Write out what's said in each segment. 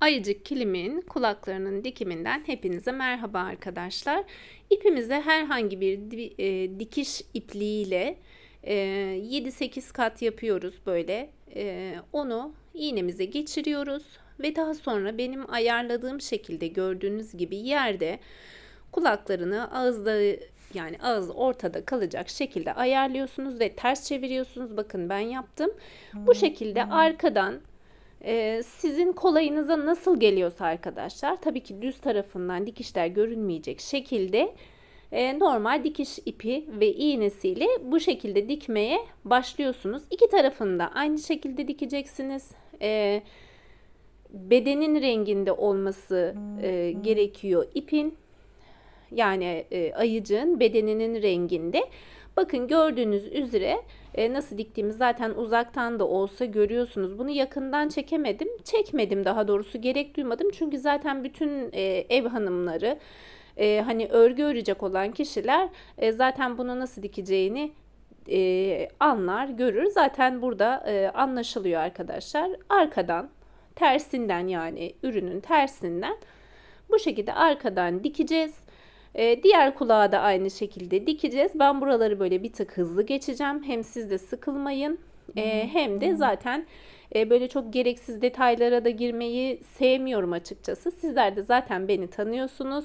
Ayıcık kilimin kulaklarının dikiminden hepinize merhaba arkadaşlar. İpimize herhangi bir e, dikiş ipliğiyle e, 7-8 kat yapıyoruz böyle. E, onu iğnemize geçiriyoruz ve daha sonra benim ayarladığım şekilde gördüğünüz gibi yerde kulaklarını ağızda yani ağız ortada kalacak şekilde ayarlıyorsunuz ve ters çeviriyorsunuz. Bakın ben yaptım. Bu şekilde arkadan ee, sizin kolayınıza nasıl geliyorsa arkadaşlar tabii ki düz tarafından dikişler görünmeyecek şekilde e, normal dikiş ipi ve iğnesiyle bu şekilde dikmeye başlıyorsunuz. İki tarafında aynı şekilde dikeceksiniz. Ee, bedenin renginde olması e, gerekiyor ipin yani e, ayıcığın bedeninin renginde. Bakın gördüğünüz üzere e, nasıl diktiğimi zaten uzaktan da olsa görüyorsunuz. Bunu yakından çekemedim. Çekmedim daha doğrusu gerek duymadım. Çünkü zaten bütün e, ev hanımları e, hani örgü örecek olan kişiler e, zaten bunu nasıl dikeceğini e, anlar, görür. Zaten burada e, anlaşılıyor arkadaşlar. Arkadan, tersinden yani ürünün tersinden bu şekilde arkadan dikeceğiz. Ee, diğer kulağı da aynı şekilde dikeceğiz. Ben buraları böyle bir tık hızlı geçeceğim. Hem siz de sıkılmayın ee, hem de zaten e, böyle çok gereksiz detaylara da girmeyi sevmiyorum açıkçası. Sizler de zaten beni tanıyorsunuz.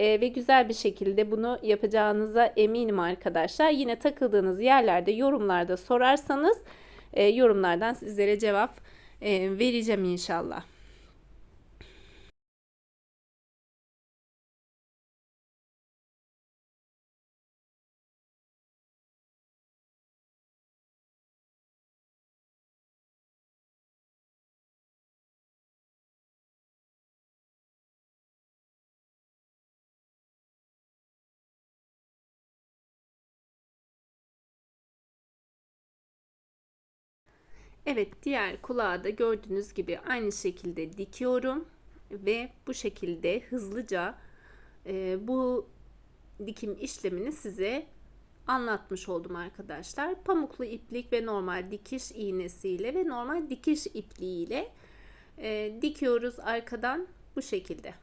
Ee, ve güzel bir şekilde bunu yapacağınıza eminim arkadaşlar. Yine takıldığınız yerlerde yorumlarda sorarsanız e, yorumlardan sizlere cevap e, vereceğim inşallah. Evet diğer kulağı da gördüğünüz gibi aynı şekilde dikiyorum ve bu şekilde hızlıca e, bu dikim işlemini size anlatmış oldum arkadaşlar. Pamuklu iplik ve normal dikiş iğnesiyle ve normal dikiş ipliğiyle e, dikiyoruz arkadan bu şekilde.